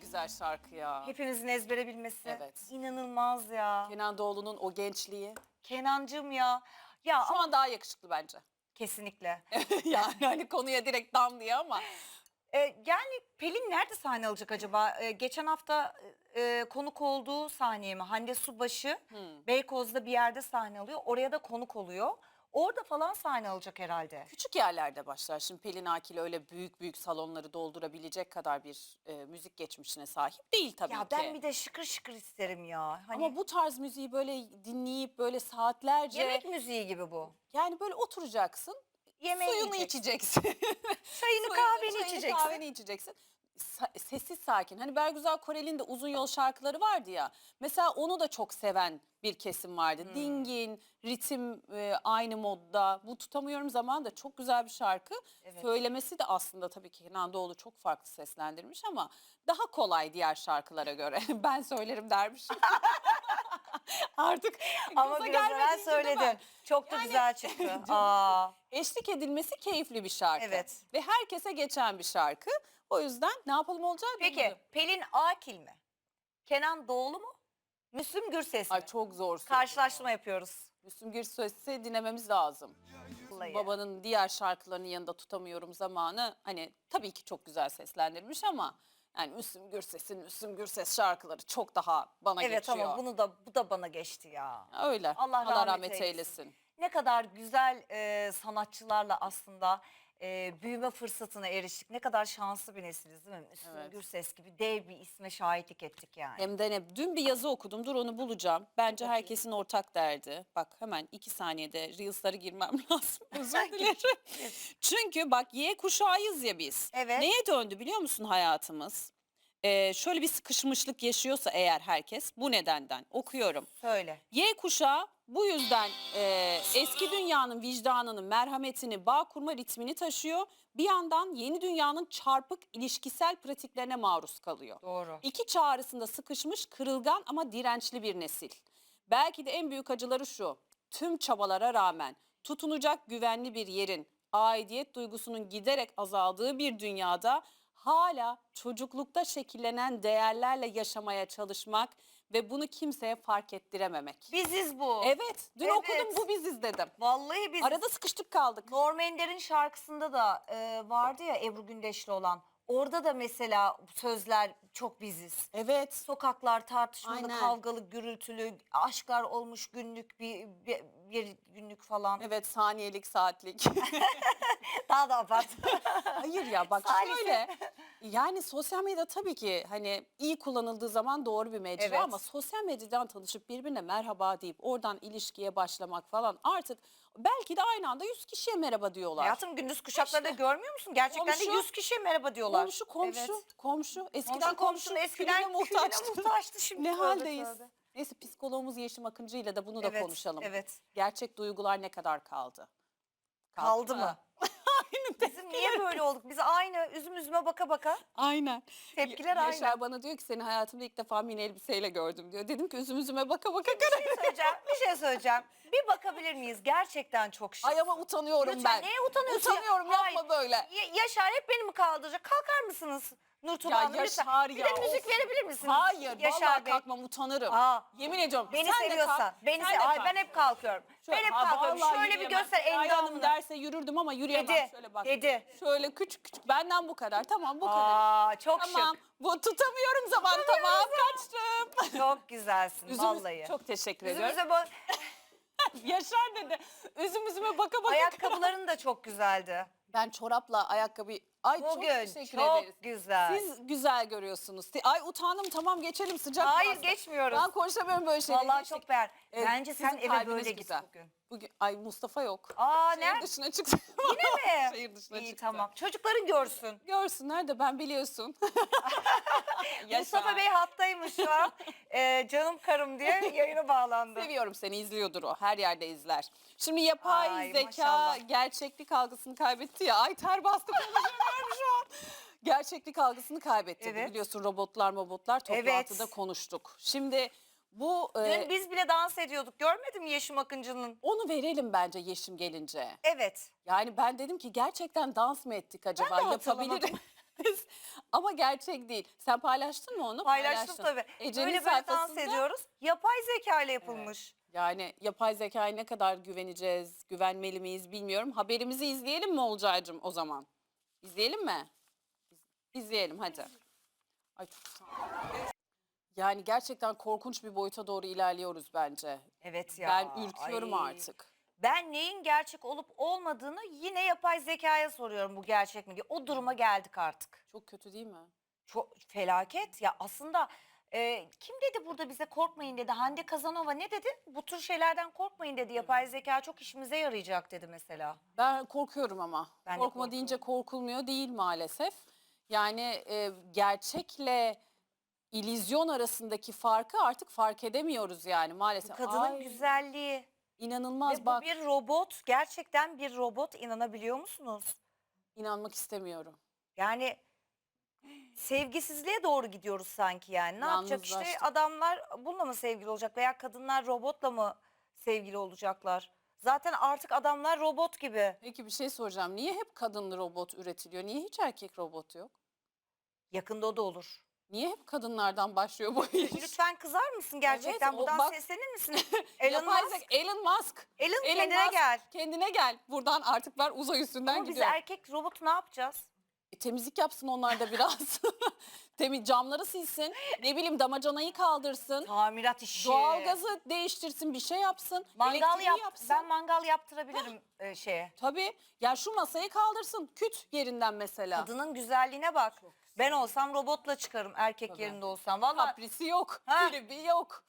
güzel şarkı ya. Hepimizin ezbere bilmesi. Evet. İnanılmaz ya. Kenan Doğulu'nun o gençliği. Kenancığım ya. Ya Şu ama an daha yakışıklı bence. kesinlikle. yani hani konuya direkt damlıyor ama. Ee, yani Pelin nerede sahne alacak acaba? Ee, geçen hafta e, konuk olduğu sahneye mi? Hande Subaşı Hmm. Beykoz'da bir yerde sahne alıyor. Oraya da konuk oluyor. Orada falan sahne alacak herhalde. Küçük yerlerde başlar. Şimdi Pelin Akil öyle büyük büyük salonları doldurabilecek kadar bir e, müzik geçmişine sahip değil tabii Ya ki. ben bir de şıkır şıkır isterim ya. Hani Ama bu tarz müziği böyle dinleyip böyle saatlerce yemek müziği gibi bu. yani böyle oturacaksın. Yemeği suyunu yiyeceksin. içeceksin. Çayını Suyunu, kahveni çayını, içeceksin. Kahveni içeceksin. Sa- sessiz sakin. Hani Bergüzar Korel'in de uzun yol şarkıları vardı ya. Mesela onu da çok seven bir kesim vardı. Hmm. Dingin, ritim e, aynı modda. Bu tutamıyorum zaman da çok güzel bir şarkı. Evet. Söylemesi de aslında tabii ki Kenan Doğulu çok farklı seslendirmiş ama daha kolay diğer şarkılara göre. ben söylerim dermişim. Artık Ama biraz evvel gelmediğince de ben- Çok da Yani- güzel çıktı. Aa, eşlik edilmesi keyifli bir şarkı. Evet. Ve herkese geçen bir şarkı. O yüzden ne yapalım olacak peki bilmiyorum. Pelin Akil mi? Kenan Doğulu mu? Müslüm Gürses mi? Ay çok zor. soru. Karşılaştırma yapıyoruz. Müslüm Gürses'i dinlememiz lazım. Vallahi. Babanın diğer şarkılarının yanında tutamıyorum zamanı. Hani tabii ki çok güzel seslendirmiş ama yani Müslüm Gürses'in Müslüm Gürses şarkıları çok daha bana Evet geçiyor. ama bunu da bu da bana geçti ya. Öyle. Allah Allah, rahmet rahmet, eylesin. eylesin. Ne kadar güzel e, sanatçılarla aslında e, büyüme fırsatına eriştik. Ne kadar şanslı bir nesiliz değil mi? Müslüm Evet. Gürses gibi dev bir isme şahitlik ettik yani. Hem de ne? Dün bir yazı okudum. Dur onu bulacağım. Bence herkesin ortak derdi. Bak hemen iki saniyede Reels'lara girmem lazım. Özür dilerim. Çünkü bak Y kuşağıyız ya biz. Evet. Neye döndü biliyor musun hayatımız? Ee, şöyle bir sıkışmışlık yaşıyorsa eğer herkes bu nedenden okuyorum. Söyle. Y kuşağı bu yüzden e, eski dünyanın vicdanını, merhametini, bağ kurma ritmini taşıyor. Bir yandan yeni dünyanın çarpık ilişkisel pratiklerine maruz kalıyor. Doğru. İki çağ arasında sıkışmış, kırılgan ama dirençli bir nesil. Belki de en büyük acıları şu. Tüm çabalara rağmen tutunacak güvenli bir yerin, aidiyet duygusunun giderek azaldığı bir dünyada hala çocuklukta şekillenen değerlerle yaşamaya çalışmak ve bunu kimseye fark ettirememek. Biziz bu. Evet, dün Evet. okudum bu biziz dedim. Vallahi biz. Arada sıkıştık kaldık. Norm Ender'in şarkısında da e, vardı ya Ebru Gündeşli olan. Orada da mesela sözler çok biziz. Evet. Sokaklar tartışmalı, Aynen. kavgalı, gürültülü, aşklar olmuş günlük bir, bir, bir günlük falan. Evet saniyelik saatlik. Daha da abart. Hayır ya bak Salise. şöyle. Yani sosyal medya tabii ki hani iyi kullanıldığı zaman doğru bir mecra Evet. ama sosyal medyadan tanışıp birbirine merhaba deyip oradan ilişkiye başlamak falan artık belki de aynı anda 100 kişiye merhaba diyorlar. Hayatım gündüz kuşaklarda görmüyor musun? Gerçekten de Komşu. 100 kişiye merhaba diyorlar. Komşu komşu Evet. komşu eskiden Komşu komşu, komşunun eskiden külüne muhtaçtı. muhtaçtı şimdi. ne Tövbe haldeyiz? tövbe. Neyse psikologumuz Yeşim Akıncı ile de bunu da Evet, konuşalım. evet. Gerçek duygular ne kadar kaldı? Kaldı mı? Bizim niye böyle olduk? Biz aynı üzüm üzüme baka baka. Aynen. Tepkiler aynı. Yaşar bana diyor ki seni hayatımda ilk defa mini elbiseyle gördüm diyor. Dedim ki üzüm üzüme baka baka Bir şey söyleyeceğim. Bir şey söyleyeceğim. Bir bakabilir miyiz? Gerçekten çok şık. Ay ama utanıyorum Lütfen ben. neye utanıyorsun? ya? Utanıyorum Hayır. yapma böyle. Ya- Yaşar hep beni mi kaldıracak? Kalkar mısınız? Nurtuğ Ya Hanım lütfen. Yaşar Bir ya, de müzik of. verebilir misiniz? Hayır Yaşar vallahi Bey. kalkmam utanırım. Aa. Yemin ediyorum. Beni Sen de seviyorsan. kalk, Beni sen se de Ay kalk. ben hep kalkıyorum. Şöyle- ben hep Ha, kalkıyorum. vallahi Şöyle bir yürüyemem. göster Ayhan Hanım endamını. derse yürürdüm ama yürüyemem. Dedi, Şöyle bak. dedi. Şöyle küçük küçük benden bu kadar. Tamam bu kadar. Aa çok Tamam. şık. Bu tutamıyorum zaman tamam kaçtım. Çok güzelsin Üzüm- vallahi. Çok teşekkür ediyorum. Üzümüze bak. Yaşar dedi. Üzüm üzüme baka baka. Ayakkabıların da çok güzeldi. Ben çorapla ayakkabı... Ay çok Bugün teşekkür çok ederiz. güzel. Siz güzel görüyorsunuz. Ay utandım tamam geçelim sıcak. Hayır, burası. geçmiyoruz. Ben konuşamıyorum böyle şeyleri. Vallahi Geçtik. çok beğen. Evet, Bence sen sizin eve kalbiniz böyle git güzel. bugün. Bugün ay Mustafa yok. Aa Şehir nerede? dışına çıktı. Yine mi? Şehir dışına İyi çıktı. tamam. Çocukların görsün. Görsünler de ben biliyorsun. Yaşa. Mustafa Bey hattaymış şu an. Ee, canım karım diye yayına bağlandı. Seviyorum seni izliyordur o. Her yerde izler. Şimdi yapay Ay, zeka maşallah. gerçeklik algısını kaybetti ya. Ay ter bastı konuşamıyorum şu an. Gerçeklik algısını kaybetti. Evet. Biliyorsun robotlar robotlar toplantıda konuştuk. Şimdi bu e, Dün biz bile dans ediyorduk. Görmedin mi Yeşim Akıncı'nın? onu verelim bence Yeşim gelince. Evet. Yani ben dedim ki gerçekten dans mı ettik acaba? Ben de hatırlamadım. Yapabilir. Ama gerçek değil. Sen paylaştın mı onu? Paylaştım Paylaştın. tabii. Ece'nin Böyle böyle dans sayfasında- ediyoruz. Yapay zeka ile yapılmış. Yani yapay zekaya ne kadar güveneceğiz, güvenmeli miyiz bilmiyorum. Haberimizi izleyelim mi Olcay'cığım o zaman? İzleyelim mi? İz- İzleyelim hadi. Ay çok sağ ol. Yani gerçekten korkunç bir boyuta doğru ilerliyoruz bence. Evet ya. ben ürküyorum ay. artık. Ben neyin gerçek olup olmadığını yine yapay zekaya soruyorum bu gerçek mi diye. O duruma geldik artık. Çok kötü değil mi? Çok felaket ya aslında e, kim dedi burada bize korkmayın dedi. Hande Kazanova ne dedi? Bu tür şeylerden korkmayın dedi. Yapay zeka çok işimize yarayacak dedi mesela. Ben korkuyorum ama. Ben de Korkma deyince korkulmuyor değil maalesef. Yani e, gerçekle illüzyon arasındaki farkı artık fark edemiyoruz yani maalesef. kadının Ay, güzelliği. inanılmaz Ve bu bak. bir robot. Gerçekten bir robot inanabiliyor musunuz? İnanmak istemiyorum. Yani sevgisizliğe doğru gidiyoruz sanki yani. Ne yapacak işte Yalnızlaştık. adamlar bununla mı sevgili olacak veya kadınlar robotla mı sevgili olacaklar? Zaten artık adamlar robot gibi. Peki bir şey soracağım. Niye hep kadınlı robot üretiliyor? Niye hiç erkek robot yok? Yakında o da olur. Niye hep kadınlardan başlıyor bu iş? Lütfen kızar mısın gerçekten? o Buradan bak- seslenir misin? Elon Yapay Musk. zeka- Elon Musk. Elon, kendine Musk, gel. Kendine gel. Buradan artık ben uzay üstünden Ama biz erkek robot ne yapacağız? E, temizlik yapsın onlar da biraz. Temiz camları silsin. Ne bileyim damacanayı kaldırsın. Tamirat işi. Doğalgazı değiştirsin, bir şey yapsın. Mangal elektriği yap. yapsın. Ben mangal yaptırabilirim e, şeye. Tabii. Ya şu masayı kaldırsın. Küt yerinden mesela. Kadının güzelliğine bak. Ben olsam robotla çıkarım erkek Tabii. yerinde olsam. Vallahi Kaprisi yok. Ha. Yok.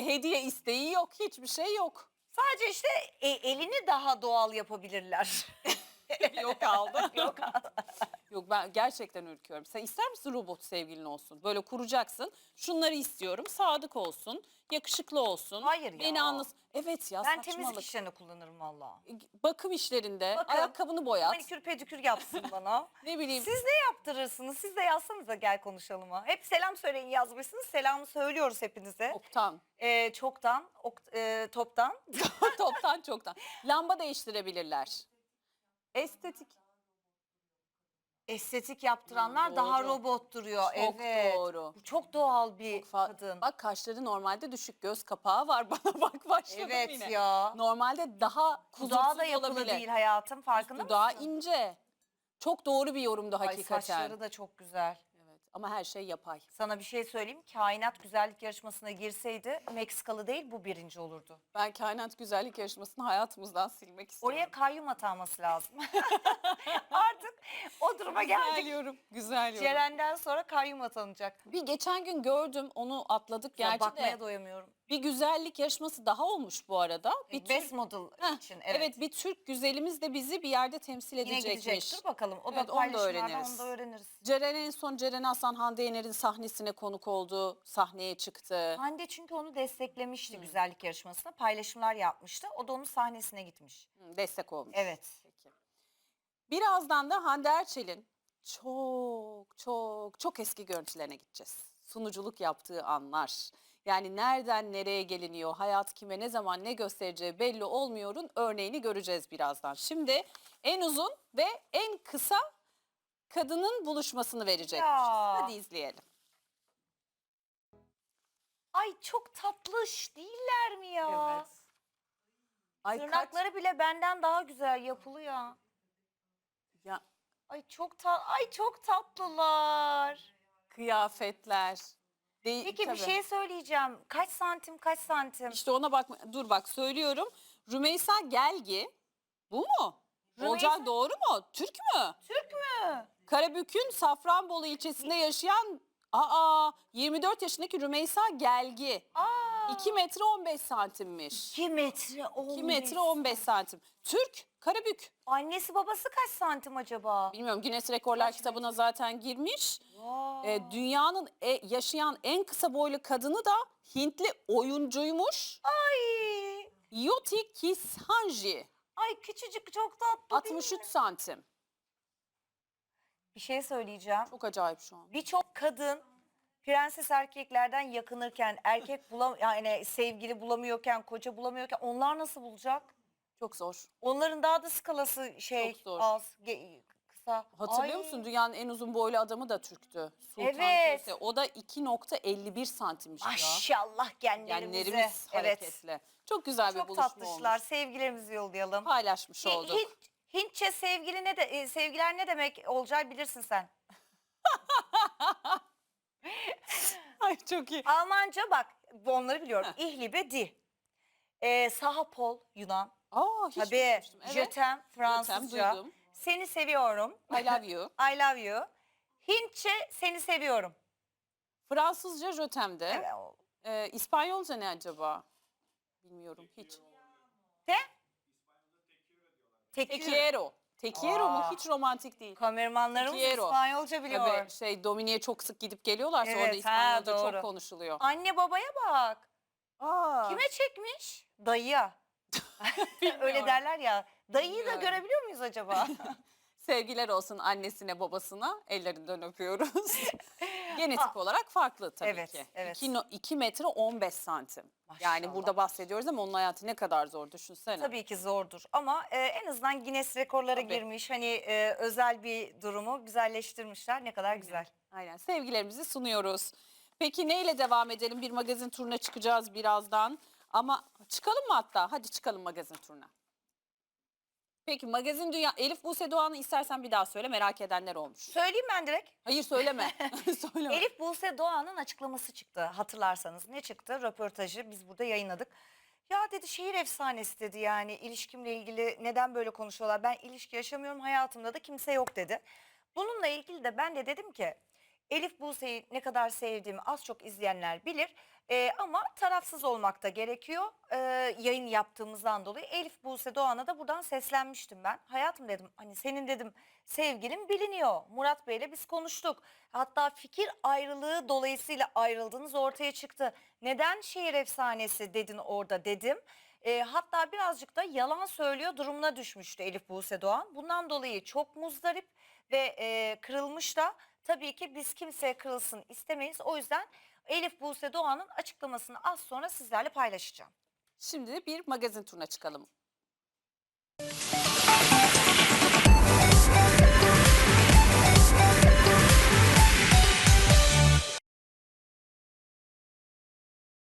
Hediye isteği yok. Hiçbir şey yok. sadece işte e, elini daha doğal yapabilirler. yok aldı. yok Yok ben gerçekten ürküyorum. Sen ister misin robot sevgilin olsun? Böyle kuracaksın. Şunları istiyorum. Sadık olsun. Yakışıklı olsun. Hayır Beni ya. anlasın. Evet ya ben temizlik saçmalık. işlerini kullanırım valla. Bakım işlerinde Bakın, ayakkabını boyat. Manikür pedikür yapsın bana. Ne bileyim. Siz ne yaptırırsınız? Siz de yazsanıza gel konuşalım ha. Hep selam söyleyin yazmışsınız. Selamı söylüyoruz hepinize. Çoktan. Ee, çoktan, ok- e, toptan. Toptan çoktan. Lamba değiştirebilirler. Estetik. Estetik yaptıranlar Hmm, daha doğru. robot duruyor. Çok evet. doğru. Bu Çok doğal bir fa- kadın. Bak kaşları normalde düşük. Göz kapağı var. Bana bak başladım evet yine. ya. Normalde daha Dudağı da kusursuz yapılı olabilir. değil hayatım farkında Dudağı mısın? ince. Çok doğru bir yorumdu Ay hakikaten. saçları da çok güzel. Ama her şey yapay. Sana bir şey söyleyeyim. Kainat güzellik yarışmasına girseydi Meksikalı değil bu birinci olurdu. Ben kainat güzellik yarışmasını hayatımızdan silmek istiyorum. Oraya kayyum atanması lazım. Artık o duruma Güzel geldik. yorum. Güzel yorum. Ceren'den sonra kayyum atanacak. Bir geçen gün gördüm onu atladık Ya gerçi bakmaya de. doyamıyorum. Bir güzellik yarışması daha olmuş bu arada. Bir Türk, Best model Heh, için evet. evet. bir Türk güzelimiz de bizi bir yerde temsil Yine edecekmiş. gidecek. Dur bakalım. O Evet, da onu da öğreniriz. onu da öğreniriz. Ceren en son Ceren Hasan Hande Yener'in sahnesine konuk oldu. Sahneye çıktı. Hande çünkü onu desteklemişti güzellik yarışmasına. Paylaşımlar yapmıştı. O da onun sahnesine gitmiş. Hı, Destek olmuş. Evet. Peki. Birazdan da Hande Erçel'in çok çok çok eski görüntülerine gideceğiz. Sunuculuk yaptığı anlar. Yani nereden nereye geliniyor, hayat kime ne zaman ne göstereceği belli olmuyorun örneğini göreceğiz birazdan. Şimdi en uzun ve en kısa kadının buluşmasını verecekmişiz. Ya. Hadi izleyelim. Ay çok tatlış değiller mi ya? Ay kaç- Tırnakları bile benden daha güzel yapılı ya. ya, Ay çok ta ay çok tatlılar. kıyafetler. Değil, Peki bir tabii. şey söyleyeceğim. Kaç santim kaç santim? İşte ona bakma. Dur bak söylüyorum. Rümeysa Gelgi. Bu mu? Rümeysa- Olcay doğru mu? Türk mü? Türk mü? Karabük'ün Safranbolu ilçesinde yaşayan aa 24 yaşındaki Rümeysa Gelgi. Aa. 2 metre 15 santimmiş. 2 metre 15. 2 metre 15 santim. Türk, Karabük. Annesi babası kaç santim acaba? Bilmiyorum Guinness Rekorlar kitabına zaten girmiş. Vay. Ee, dünyanın e- yaşayan en kısa boylu kadını da Hintli oyuncuymuş. Ay. Yuti Kisanji. Ay küçücük çok tatlı değil 63 mi? santim. Bir şey söyleyeceğim. Çok acayip şu an. Birçok kadın prenses erkeklerden yakınırken erkek bulam yani sevgili bulamıyorken koca bulamıyorken onlar nasıl bulacak? Çok zor. Onların daha da skalası şey Çok zor. az ge- Kıbrıs'ta. Hatırlıyor Ay. musun dünyanın en uzun boylu adamı da Türktü. Sultan Evet. Köse. O da 2.51 santimmiş ya. Maşallah genlerimize. Genlerimiz Evet. hareketli. Çok güzel bir Çok buluşma tatlışlar. olmuş. Sevgilerimizi yollayalım. Paylaşmış Hi- olduk. Hint, Hintçe sevgili ne de e, sevgiler ne demek Olcay bilirsin sen. Ay çok iyi. Almanca bak onları biliyorum. İhlibe di. Ee, sahapol Yunan. Aa hiç Tabii. Evet. Jötem Fransızca. duydum. Seni seviyorum. I love you. I love you. Hintçe seni seviyorum. Fransızca jötemde. Evet. o- Ee, İspanyolca ne acaba? Bilmiyorum hiç. Te Tequiero. Tequiero mu? Aa. Hiç romantik değil. Kameramanlarımız Tequiero. İspanyolca biliyor. Tabii şey Domini'ye çok sık gidip geliyorlarsa Evet, orada ha, İspanyolca doğru. çok konuşuluyor. Anne babaya bak. Aa, Kime çekmiş? Dayıya. Öyle derler ya. Dayıyı da Bilmiyorum. görebiliyor muyuz acaba? Sevgiler olsun annesine babasına ellerinden öpüyoruz. Genetik olarak farklı tabii Evet, ki. evet. 2, metre 15 santim. Yani Maşallah. burada bahsediyoruz ama onun hayatı ne kadar zor düşünsene. Tabii ki zordur ama e, en azından Guinness rekorlara Tabii. girmiş. Hani e, özel bir durumu güzelleştirmişler. Ne kadar güzel. Aynen sevgilerimizi sunuyoruz. Peki neyle devam edelim? Bir magazin turuna çıkacağız birazdan. Ama çıkalım mı hatta? Hadi çıkalım magazin turuna. Peki magazin dünya Elif Buse Doğan'ı istersen bir daha söyle merak edenler olmuş. Söyleyeyim ben direkt. Hayır söyleme. söyleme. Elif Buse Doğan'ın açıklaması çıktı hatırlarsanız. Ne çıktı? Röportajı biz burada yayınladık. Ya dedi şehir efsanesi dedi yani ilişkimle ilgili neden böyle konuşuyorlar? Ben ilişki yaşamıyorum hayatımda da kimse yok dedi. Bununla ilgili de ben de dedim ki Elif Buse'yi ne kadar sevdiğimi az çok izleyenler bilir. Ee, ama tarafsız olmak da gerekiyor ee, yayın yaptığımızdan dolayı. Elif Buse Doğan'a da buradan seslenmiştim ben. Hayatım dedim hani senin dedim sevgilin biliniyor. Murat Bey'le biz konuştuk. Hatta fikir ayrılığı dolayısıyla ayrıldığınız ortaya çıktı. Neden şehir efsanesi dedin orada dedim. Ee, hatta birazcık da yalan söylüyor durumuna düşmüştü Elif Buse Doğan. Bundan dolayı çok muzdarip ve e, kırılmış da tabii ki biz kimseye kırılsın istemeyiz. O yüzden Elif Buse Doğan'ın açıklamasını az sonra sizlerle paylaşacağım. Şimdi bir magazin turuna çıkalım.